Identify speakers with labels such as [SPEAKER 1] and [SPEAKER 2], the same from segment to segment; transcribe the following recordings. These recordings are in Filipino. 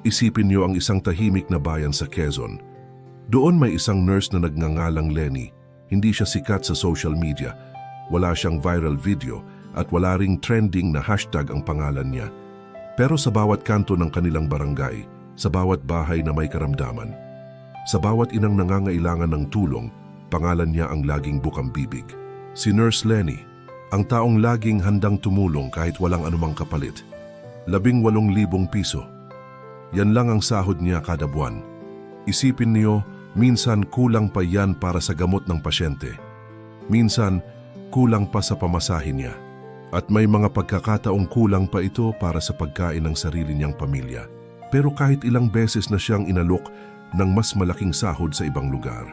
[SPEAKER 1] Isipin niyo ang isang tahimik na bayan sa Quezon. Doon may isang nurse na nagngangalang Lenny. Hindi siya sikat sa social media. Wala siyang viral video at wala ring trending na hashtag ang pangalan niya. Pero sa bawat kanto ng kanilang barangay, sa bawat bahay na may karamdaman, sa bawat inang nangangailangan ng tulong, pangalan niya ang laging bukang bibig. Si Nurse Lenny, ang taong laging handang tumulong kahit walang anumang kapalit. Labing walong libong piso. Yan lang ang sahod niya kada buwan. Isipin niyo, minsan kulang pa yan para sa gamot ng pasyente. Minsan, kulang pa sa pamasahin niya. At may mga pagkakataong kulang pa ito para sa pagkain ng sarili niyang pamilya. Pero kahit ilang beses na siyang inalok ng mas malaking sahod sa ibang lugar.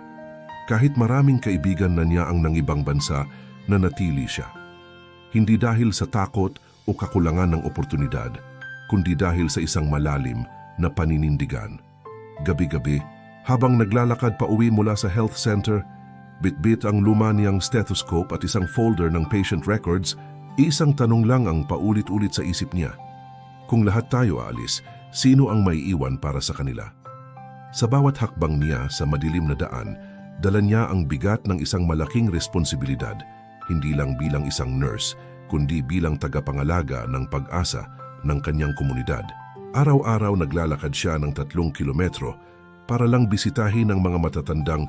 [SPEAKER 1] Kahit maraming kaibigan na niya ang nangibang bansa na natili siya. Hindi dahil sa takot o kakulangan ng oportunidad, kundi dahil sa isang malalim na paninindigan. Gabi-gabi, habang naglalakad pa uwi mula sa health center, bitbit ang luma niyang stethoscope at isang folder ng patient records, isang tanong lang ang paulit-ulit sa isip niya. Kung lahat tayo aalis, sino ang may iwan para sa kanila? Sa bawat hakbang niya sa madilim na daan, dala niya ang bigat ng isang malaking responsibilidad, hindi lang bilang isang nurse, kundi bilang tagapangalaga ng pag-asa ng kanyang komunidad. Araw-araw naglalakad siya ng tatlong kilometro para lang bisitahin ang mga matatandang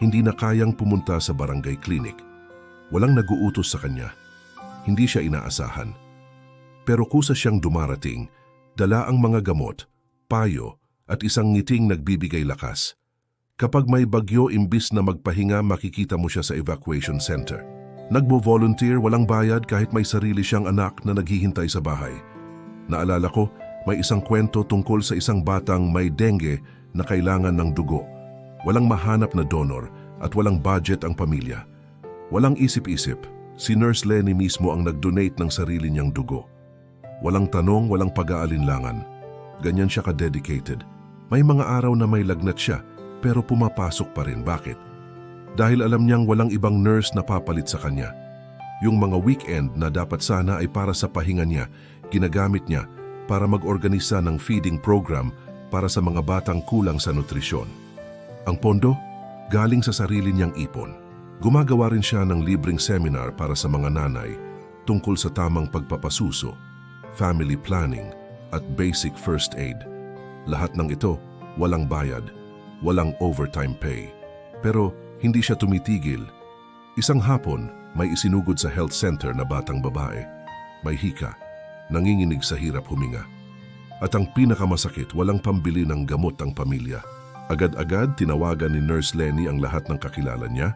[SPEAKER 1] hindi na kayang pumunta sa barangay clinic. Walang naguutos sa kanya. Hindi siya inaasahan. Pero kusa siyang dumarating, dala ang mga gamot, payo at isang ngiting nagbibigay lakas. Kapag may bagyo imbis na magpahinga makikita mo siya sa evacuation center. Nagbo-volunteer walang bayad kahit may sarili siyang anak na naghihintay sa bahay. Naalala ko, may isang kwento tungkol sa isang batang may dengue na kailangan ng dugo. Walang mahanap na donor at walang budget ang pamilya. Walang isip-isip, si Nurse Lenny mismo ang nag-donate ng sarili niyang dugo. Walang tanong, walang pag-aalinlangan. Ganyan siya ka-dedicated. May mga araw na may lagnat siya, pero pumapasok pa rin. Bakit? Dahil alam niyang walang ibang nurse na papalit sa kanya. Yung mga weekend na dapat sana ay para sa pahinga niya, ginagamit niya para mag-organisa ng feeding program para sa mga batang kulang sa nutrisyon. Ang pondo, galing sa sarili niyang ipon. Gumagawa rin siya ng libreng seminar para sa mga nanay tungkol sa tamang pagpapasuso, family planning, at basic first aid. Lahat ng ito, walang bayad, walang overtime pay. Pero hindi siya tumitigil. Isang hapon, may isinugod sa health center na batang babae. May hika, nanginginig sa hirap huminga. At ang pinakamasakit, walang pambili ng gamot ang pamilya. Agad-agad tinawagan ni Nurse Lenny ang lahat ng kakilala niya,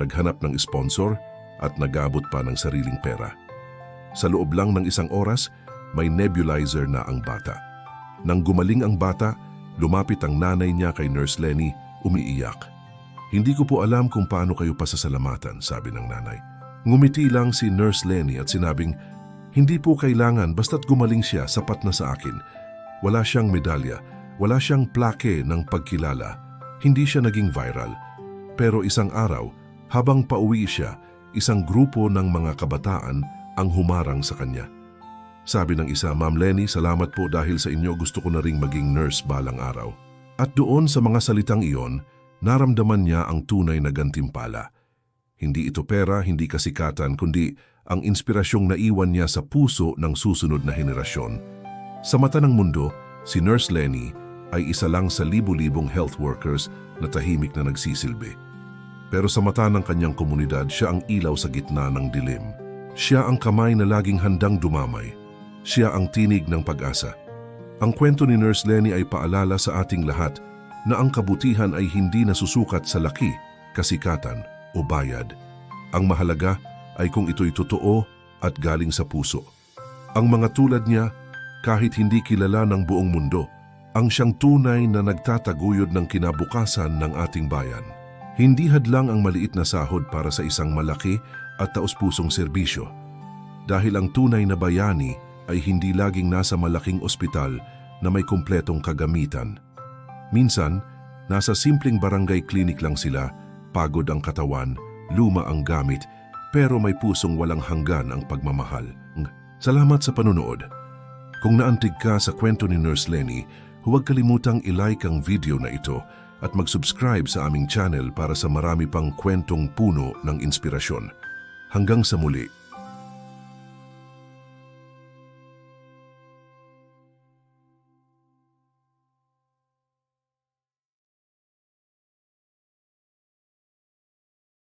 [SPEAKER 1] naghanap ng sponsor at nagabot pa ng sariling pera. Sa loob lang ng isang oras, may nebulizer na ang bata. Nang gumaling ang bata, lumapit ang nanay niya kay Nurse Lenny, umiiyak. Hindi ko po alam kung paano kayo pasasalamatan, sabi ng nanay. Ngumiti lang si Nurse Lenny at sinabing, hindi po kailangan basta't gumaling siya sapat na sa akin. Wala siyang medalya, wala siyang plake ng pagkilala. Hindi siya naging viral. Pero isang araw, habang pauwi siya, isang grupo ng mga kabataan ang humarang sa kanya. Sabi ng isa, Ma'am Lenny, salamat po dahil sa inyo gusto ko na ring maging nurse balang araw. At doon sa mga salitang iyon, naramdaman niya ang tunay na gantimpala. Hindi ito pera, hindi kasikatan, kundi ang inspirasyong naiwan niya sa puso ng susunod na henerasyon. Sa mata ng mundo, si Nurse Lenny ay isa lang sa libu-libong health workers na tahimik na nagsisilbi. Pero sa mata ng kanyang komunidad, siya ang ilaw sa gitna ng dilim. Siya ang kamay na laging handang dumamay. Siya ang tinig ng pag-asa. Ang kwento ni Nurse Lenny ay paalala sa ating lahat na ang kabutihan ay hindi nasusukat sa laki, kasikatan o bayad. Ang mahalaga ay kung ito'y totoo at galing sa puso. Ang mga tulad niya, kahit hindi kilala ng buong mundo, ang siyang tunay na nagtataguyod ng kinabukasan ng ating bayan. Hindi hadlang ang maliit na sahod para sa isang malaki at taus-pusong serbisyo. Dahil ang tunay na bayani ay hindi laging nasa malaking ospital na may kumpletong kagamitan. Minsan, nasa simpleng barangay clinic lang sila, pagod ang katawan, luma ang gamit, pero may pusong walang hanggan ang pagmamahal. Salamat sa panunood. Kung naantig ka sa kwento ni Nurse Lenny, huwag kalimutang ilike ang video na ito at mag-subscribe sa aming channel para sa marami pang kwentong puno ng inspirasyon. Hanggang sa muli,